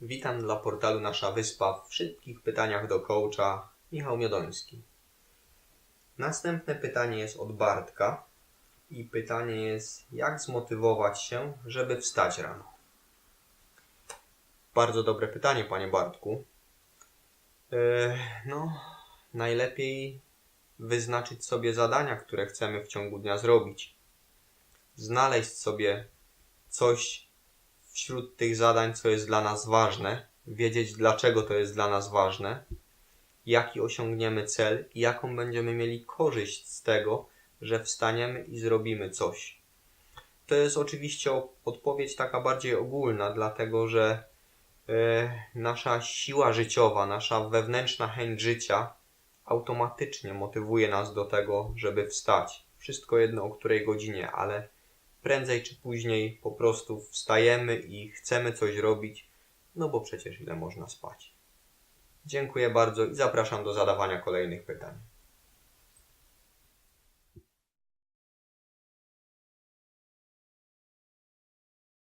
Witam dla portalu Nasza Wyspa w szybkich pytaniach do coacha Michał Miodoński. Następne pytanie jest od Bartka i pytanie jest jak zmotywować się, żeby wstać rano? Bardzo dobre pytanie, panie Bartku. Yy, no, najlepiej wyznaczyć sobie zadania, które chcemy w ciągu dnia zrobić. Znaleźć sobie coś wśród tych zadań, co jest dla nas ważne, wiedzieć dlaczego to jest dla nas ważne, jaki osiągniemy cel i jaką będziemy mieli korzyść z tego, że wstaniemy i zrobimy coś. To jest oczywiście odpowiedź taka bardziej ogólna, dlatego że e, nasza siła życiowa, nasza wewnętrzna chęć życia automatycznie motywuje nas do tego, żeby wstać. Wszystko jedno o której godzinie, ale prędzej czy później po prostu wstajemy i chcemy coś robić, no bo przecież ile można spać. Dziękuję bardzo i zapraszam do zadawania kolejnych pytań.